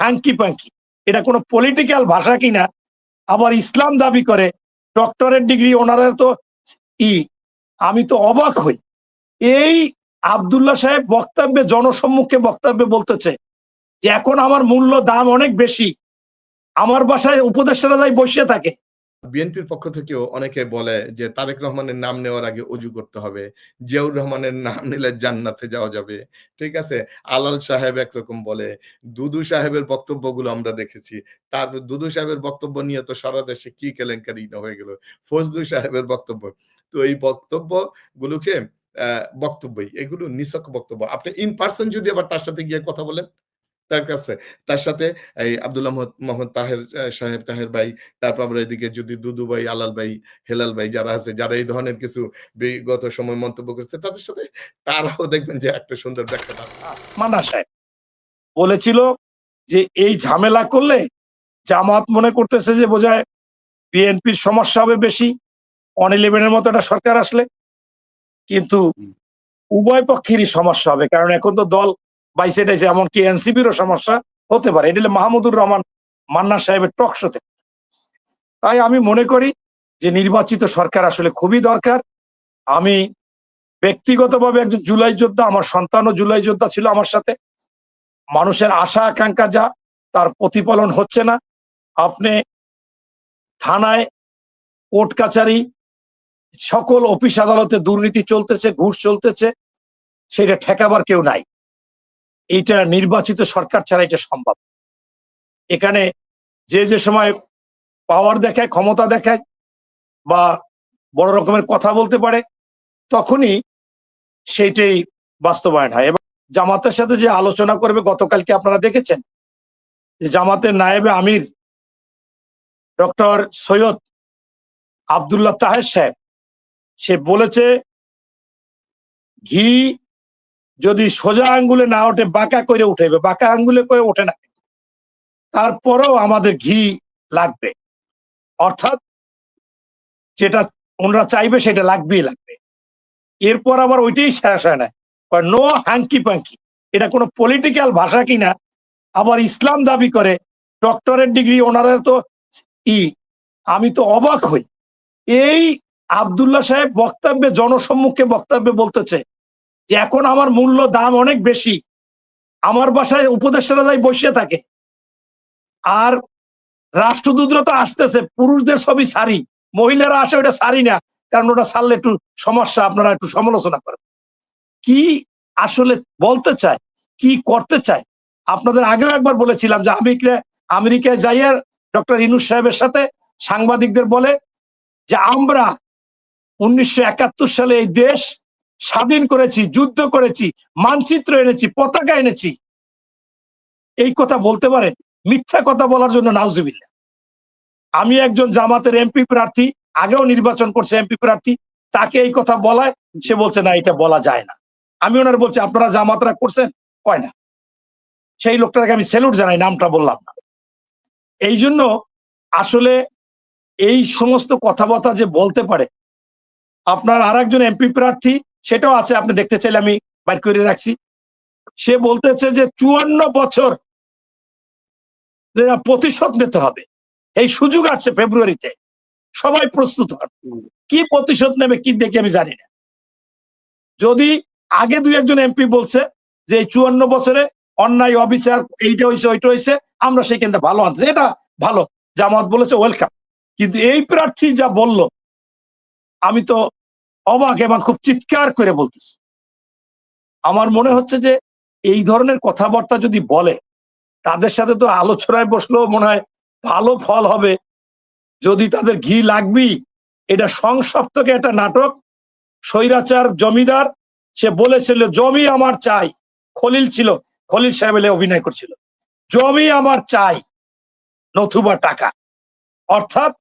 Hanky পাঙ্কি এটা কোনো political ভাষা কিনা, আবার ইসলাম দাবি করে ডক্টরেট ডিগ্রি ওনারা তো ই, আমি তো অবাক হই। এই আবদুল্লা সাহেব বক্তব্যে, জনসম্মুখে বক্তব্যে বলতেছে যে এখন আমার মূল্য দাম অনেক বেশি। আমার বাসায় উপদেষ্টারা যাই বসে থাকে বিএনপির পক্ষ থেকেও অনেকে বলে যে তারেক রহমানের নাম নেওয়ার আগে অজু করতে হবে, জিয়াউর রহমানের নাম নিলে জান্নাতে যাওয়া যাবে। ঠিক আছে? আলাল সাহেব একরকম বলে, দুদু সাহেবের বক্তব্যগুলো আমরা দেখেছি। তার দুদু সাহেবের বক্তব্য নিয়ে তো সারা দেশে কি কেলেঙ্কারি হয়ে গেল। ফজলু সাহেবের বক্তব্য। তো এই বক্তব্য গুলোকে আহ, বক্তব্যই, এগুলো নিছক বক্তব্য। আপনি ইন পার্সন যদি আবার তার সাথে গিয়ে কথা বলেন। তার কাছে। তার সাথে এই আব্দুল্লাহ মোহাম্মদ তাহের সাহেব তাহের ভাই তারপর আবার এদিকে যদি দুদু ভাই আলাল ভাই হেলাল ভাই যারা আছে যারা এই ধরনের কিছু বিগত সময় মন্তব্য করছে তাদের সাথে তারাও দেখবেন যে একটা সুন্দর ব্যাখ্যা মান্না সাহেব বলেছিল যে এই ঝামেলা করলে জামাত মনে করতেছে যে বোঝায় বিএনপির সমস্যা হবে বেশি অন ইলেভেনের মতো একটা সরকার আসলে। কিন্তু উভয় পক্ষেরই সমস্যা হবে কারণ এখন তো দল বাইসে টাইসে এমনকি এনসিপিরও সমস্যা হতে পারে। এটা মাহমুদুর রহমান মান্না সাহেবের টকশোতে তাই আমি মনে করি যে নির্বাচিত সরকার আসলে খুবই দরকার। আমি ব্যক্তিগতভাবে একজন জুলাই যোদ্ধা, আমার সন্তানও জুলাই যোদ্ধা ছিল আমার সাথে। মানুষের আশা, আকাঙ্ক্ষা যা, তার প্রতিফলন হচ্ছে না। আপনি থানায়, কোর্ট কাচারি সকল অফিস আদালতে দুর্নীতি চলতেছে, ঘুষ চলতেছে, সেটা ঠেকাবার কেউ নাই। এইটা নির্বাচিত সরকার ছাড়া এটা সম্ভব। এখানে যে যে সময় পাওয়ার দেখায়, ক্ষমতা দেখায় বা বড় রকমের কথা বলতে পারে, তখনই সেইটাই বাস্তবায়ন হয়। এবং জামাতের সাথে যে আলোচনা করবে, গতকালকে আপনারা দেখেছেন যে জামাতের নায়েবে আমির, ডক্টর সৈয়দ আবদুল্লাহ তাহের সাহেব, সে বলেছে, ঘি যদি সোজা আঙ্গুলে না ওঠে, বাঁকা করে উঠেবে বাঁকা আঙ্গুলে করে ওঠে না। তারপরেও আমাদের ঘি লাগবে। অর্থাৎ যেটা ওনারা চাইবে সেটা লাগবেই লাগবে। এরপর আবার ওইটাই শেষ হয় না। No hanky panky. এটা কোনো পলিটিক্যাল ভাষা কিনা। আবার ইসলাম দাবি করে ডক্টরেট ডিগ্রি ওনারা তো ই, আমি তো অবাক হই। এই আবদুল্লাহ সাহেব বক্তব্যে, জনসম্মুখে বক্তব্যে বলতেছে যে এখন আমার মূল্য দাম অনেক বেশি। আমার বাসায় উপদেষ্টারা যাই বসে থাকে। আর রাষ্ট্রদূতরা তো আসতেছে, পুরুষদের সবই সারি। মহিলারা আসে ওটা সারি না, কারণ ওটা সারলে একটু সমস্যা, আপনারা একটু সমালোচনা করেন। কি আসলে বলতে চায়, কি করতে চায়? আপনাদের আগেও একবার বলেছিলাম যে আমি আমেরিকায় যাইয়া ডক্টর ইনুস সাহেবের সাথে সাংবাদিকদের বলে যে আমরা উনিশশো একাত্তর সালে এই দেশ স্বাধীন করেছি, যুদ্ধ করেছি, মানচিত্র এনেছি, পতাকা এনেছি। এই কথা বলতে পারে মিথ্যা কথা বলার জন্য নাউজুবিল্লা আমি একজন জামাতের এমপি প্রার্থী, আগেও নির্বাচন করছে এমপি প্রার্থী, তাকে এই কথা বলায়, সে বলছে, না, এটা বলা যায় না। আমি ওনার বলছি, আপনারা জামাতরা করছেন? কয়, না। সেই লোকটাকে আমি সেলুট জানাই, নামটা বললাম না। এই জন্য আসলে এই সমস্ত কথাবার্তা যে বলতে পারে, আপনার আর একজন এমপি প্রার্থী সেটাও আছে, আপনি দেখতে চাইলে আমি বাইর করে রাখছি। সে বলতেছে যে চুয়ান্ন বছর প্রতিশোধ নিতে হবে। এই সুযোগ আসছে ফেব্রুয়ারিতে। সবাই প্রস্তুত হন। কি প্রতিশোধ নেবে, কি দেখে আমি জানি না। যদি আগে দুই একজন এমপি বলছে যে এই চুয়ান্ন বছরে অন্যায়, অবিচার, এইটা হয়েছে ওইটা হয়েছে আমরা সেখানে ভালো আনছি এটা ভালো। জামাত বলেছে ওয়েলকাম কিন্তু এই প্রার্থী যা বলল, আমি তো অবাক এবং খুব চিৎকার করে বলতেছে। আমার মনে হচ্ছে যে এই ধরনের কথাবার্তা যদি বলে, তাদের সাথে তো আলোচনায় বসলেও মনে হয় ভালো ফল হবে। যদি তাদের ঘি লাগবেই, এটা সংসপ্তকে একটা নাটক। স্বৈরাচার জমিদার, সে বলেছিল, জমি আমার চাই। খলিল ছিল, খলিল সাহেব অভিনয় করছিল, জমি আমার চাই নথুবা টাকা। অর্থাৎ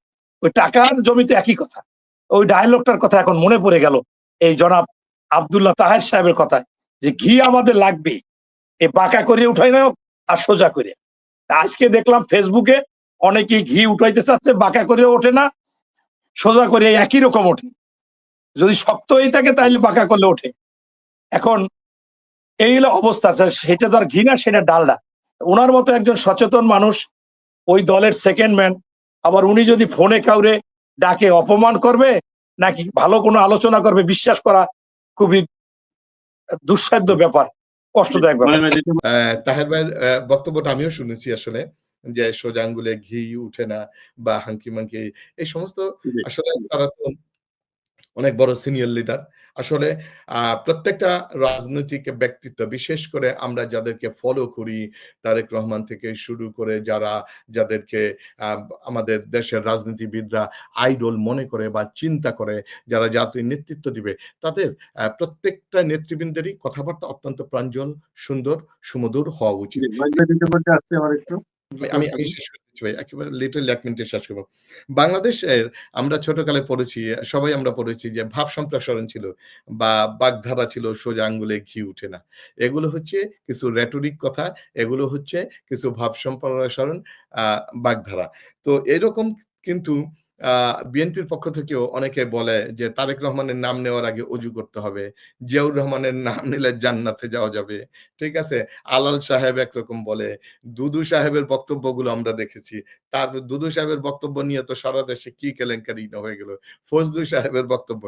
ওই টাকার জমিতে একই কথা। ওই ডায়লগটার কথা এখন মনে পড়ে গেল। এই জনাব আবদুল্লাহ তাহের সাহেবের কথা যে, ঘি আমাদের লাগবে এ বাঁকা করে উঠাই না আর সোজা করে। আজকে দেখলাম ফেসবুকে অনেকেই ঘি উঠাইতে চাচ্ছে বাঁকা করে ওঠে না, সোজা করে একই রকম ওঠে। যদি শক্ত হয়ে থাকে তাহলে বাঁকা করলে ওঠে। এখন এই হলো অবস্থা সেটা আর ঘি না, সেটা ডালডা। ওনার মতো একজন সচেতন মানুষ, ওই দলের সেকেন্ড ম্যান আবার উনি যদি ফোনে কাউরে ডাকে অপমান করবে নাকি ভালো কোনো আলোচনা করবে বিশ্বাস করা খুবই দুঃসাধ্য ব্যাপার কষ্টদায়ক ব্যাপার। আহ, তাহের ভাইয়ের আহ, বক্তব্যটা আমিও শুনেছি আসলে যে সোজা আঙ্গুলে ঘি উঠে না বা হাঙ্কি মাঙ্কি এই সমস্ত আসলে তারা তো অনেক বড় সিনিয়র লিডার আসলে প্রত্যেকটা রাজনৈতিক ব্যক্তিত্ব বিশেষ করে আমরা যাদেরকে ফলো করি তারেক রহমান থেকে শুরু করে যারা যাদেরকে আমাদের দেশের রাজনীতিবিদরা আইডল মনে করে বা চিন্তা করে যারা জাতির নেতৃত্ব দিবে তাদের প্রত্যেকটা নেতৃবৃন্দেরই কথাবার্তা অত্যন্ত প্রাঞ্জল সুন্দর সুমধুর হওয়া উচিত। আমি- আমি শেষ ভাই একেবারে লিটারেলি এক মিনিটে শেষ করব। বাংলাদেশের আমরা ছোটকালে পড়েছি, সবাই আমরা পড়েছি যে ভাব সম্প্রসারণ ছিল বা বাগধারা ছিল সোজা আঙ্গুলে ঘি উঠে না। এগুলো হচ্ছে কিছু রেটরিক কথা, এগুলো হচ্ছে কিছু ভাব সম্প্রসারণ বাগধারা। তো এরকম কিন্তু বিএনপির পক্ষ থেকেও অনেকে বলে যে তারেক রহমানের নাম নেওয়ার আগে অজু করতে হবে জিয়াউর রহমানের নাম নিলে জান্নাতে যাওয়া যাবে। ঠিক আছে? আলাল সাহেব একরকম বলে দুদু সাহেবের বক্তব্যগুলো আমরা দেখেছি। তার দুদু সাহেবের বক্তব্য নিয়ে তো সারা দেশে কি কেলেঙ্কারি হয়ে গেল। ফজলু সাহেবের বক্তব্য।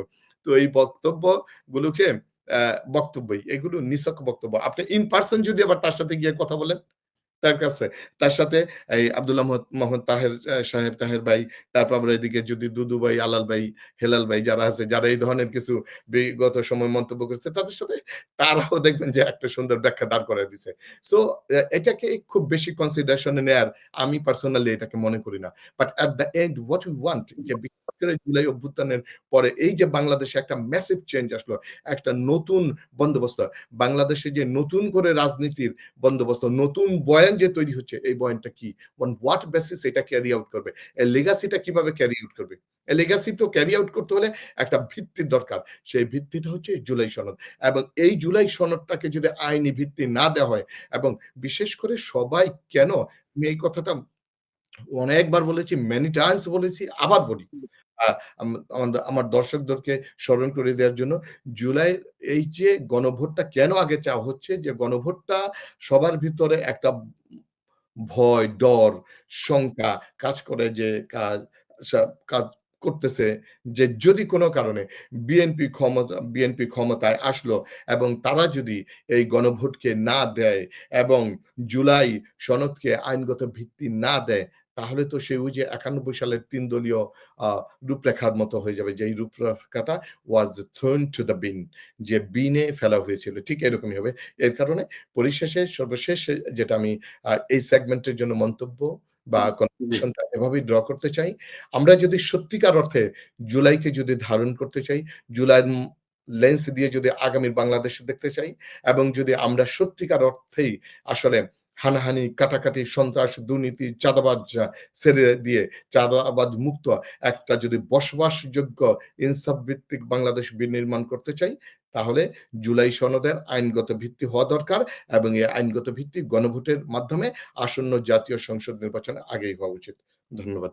তো এই বক্তব্য গুলোকে আহ, বক্তব্যই। এগুলো নিছক বক্তব্য। আপনি ইন পার্সন যদি আবার তার সাথে গিয়ে কথা বলেন। তার কাছে। তার সাথে এই আব্দুল্লাহ মোহাম্মদ- তাহের সাহেব তাহের ভাই তারপর এদিকে যদি দুদু ভাই আলাল ভাই হেলাল ভাই যারা আছে যারা এই ধরনের কিছু বিগত সময় মন্তব্য করছে তাদের সাথে তারাও দেখবেন যে একটা সুন্দর ব্যাখ্যা দাঁড় করে দিছে। সো এটাকে খুব বেশি কনসিডারেশনে নেয়ার আমি পার্সোনালি এটাকে মনে করি না। But at the end what you want যে বিশেষ করে জুলাই অভ্যুত্থানের পরে এই যে বাংলাদেশে একটা ম্যাসিভ চেঞ্জ আসলো একটা নতুন বন্দোবস্ত বাংলাদেশে যে নতুন করে রাজনীতির বন্দোবস্ত নতুন বয়ান যে তৈরি হচ্ছে, এই বয়ানটা কি? অন হোয়াট বেসিস এটা ক্যারি আউট করবে? এই লেগাসিটা কীভাবে ক্যারি আউট করবে? এই লেগাসি তো ক্যারি আউট করতে হলে একটা ভিত্তির দরকার। সেই ভিত্তিটা হচ্ছে জুলাই সনদ। এবং এই জুলাই সনদটাকে যদি আইনি ভিত্তি না দেওয়া হয়, এবং বিশেষ করে সবাই কেন, আমি এই কথাটা অনেকবার বলেছি মেনি টাইমস বলেছি, আবার বলি। আমার দর্শকদেরকে স্মরণ করে দেওয়ার জন্য জুলাই, এই যে গণভোটটা কেন আগে চাওয়া হচ্ছে, যে গণভোটটা সবার ভিতরে একটা ভয়, ডর, শঙ্কা কাজ করে যে কাজ কাজ করতেছে, যে যদি কোনো কারণে বিএনপি ক্ষমতা বিএনপি ক্ষমতায় আসলো এবং তারা যদি এই গণভোটকে না দেয় এবং জুলাই সনদকে আইনগত ভিত্তি না দেয় তাহলে তো সেই যে একানব্বই সালের তিন দলীয় আহ, রূপরেখার মতো হয়ে যাবে। যে রূপরেখাটা was thrown to the bin যে বিনে ফেলা হয়েছিল। ঠিক এরকমই হবে। এর কারণে পরিশেষে সর্বশেষ যেটা আমি এই সেগমেন্টের জন্য মন্তব্য বা কনফিউশনটা এভাবেই ড্র করতে চাই। আমরা যদি সত্যিকার অর্থে জুলাইকে যদি ধারণ করতে চাই জুলাইয়ের লেন্স দিয়ে যদি আগামীর বাংলাদেশ দেখতে চাই এবং যদি আমরা সত্যিকার অর্থেই আসলে হানাহানি, কাটাকাটি, সন্ত্রাস, দুর্নীতি, চাঁদাবাজ ছেড়ে দিয়ে চাঁদাবাজ মুক্ত। একটা যদি বসবাসযোগ্য ইনসাফ ভিত্তিক বাংলাদেশ বিনির্মাণ করতে চাই, তাহলে জুলাই সনদের আইনগত ভিত্তি হওয়া দরকার এবং এই আইনগত ভিত্তি গণভোটের মাধ্যমে আসন্ন জাতীয় সংসদ নির্বাচনে আগেই হওয়া উচিত। ধন্যবাদ।